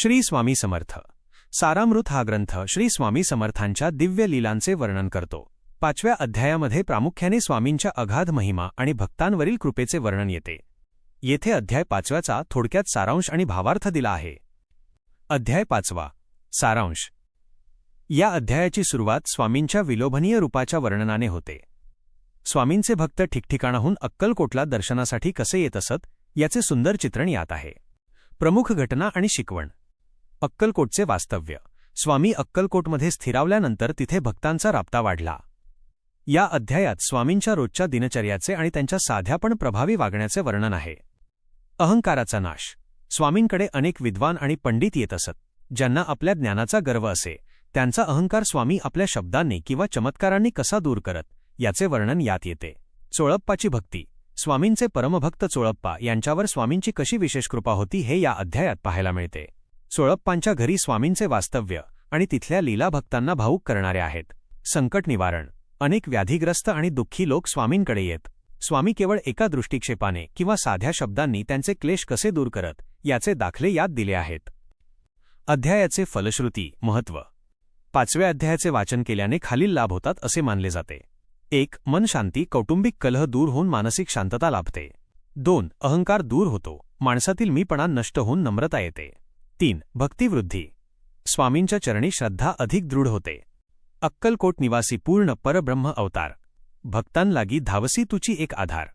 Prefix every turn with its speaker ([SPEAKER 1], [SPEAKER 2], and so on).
[SPEAKER 1] श्री स्वामी समर्थ. सारामृत हा ग्रंथ श्री स्वामी समर्थांच्या दिव्य लीलांचे वर्णन करतो. पाचव्या अध्यायामध्ये प्रामुख्याने स्वामींच्या अगाध महिमा आणि भक्तांवरील कृपेचे वर्णन येते. येथे अध्याय पाचव्याचा थोडक्यात सारांश आणि भावार्थ दिला आहे. अध्याय पाचवा. सारांश. या अध्यायाची सुरुवात स्वामींच्या विलोभनीय रूपाच्या वर्णनाने होते. स्वामींचे भक्त ठिकठिकाणाहून अक्कलकोटला दर्शनासाठी कसे येत असत याचे सुंदर चित्रण यात आहे. प्रमुख घटना आणि शिकवण. अक्कलकोटचे वास्तव्य. स्वामी अक्कलकोटमध्ये स्थिरावल्यानंतर तिथे भक्तांचा राबता वाढला. या अध्यायात स्वामींच्या रोजच्या दिनचर्याचे आणि त्यांच्या साध्या पण प्रभावी वागण्याचे वर्णन आहे. अहंकाराचा नाश. स्वामींकडे अनेक विद्वान आणि पंडित येत असत ज्यांना आपल्या ज्ञानाचा गर्व असे. त्यांचा अहंकार स्वामी आपल्या शब्दांनी किंवा चमत्कारांनी कसा दूर करत याचे वर्णन यात येते. चोळप्पाची भक्ती. स्वामींचे परमभक्त चोळप्पा यांच्यावर स्वामींची कशी विशेष कृपा होती हे या अध्यायात पाहायला मिळते. सोळप्पांच्या घरी स्वामींचे वास्तव्य आणि तिथल्या लीला भक्तांना भावूक करणारे आहेत. संकट निवारण. अनेक व्याधीग्रस्त आणि दुःखी लोक स्वामींकडे येत. स्वामी केवळ एका दृष्टिक्षेपाने किंवा साध्या शब्दांनी त्यांचे क्लेश कसे दूर करत याचे दाखले यात दिले आहेत. अध्यायाचे फलश्रुती महत्त्व पाचव्या अध्यायाचे वाचन केल्याने खालील लाभ होतात असे मानले जाते. एक मन शांती कौटुंबिक कलह दूर होऊन मानसिक शांतता लाभते. दोन अहंकार दूर होतो. माणसातील मीपणा नष्ट होऊन नम्रता येते. तीन भक्तिवृद्धी. स्वामींच्या चरणी श्रद्धा अधिक दृढ होते. अक्कलकोट निवासी पूर्ण परब्रह्म अवतार. भक्तांलागी धावसी तुची एक आधार.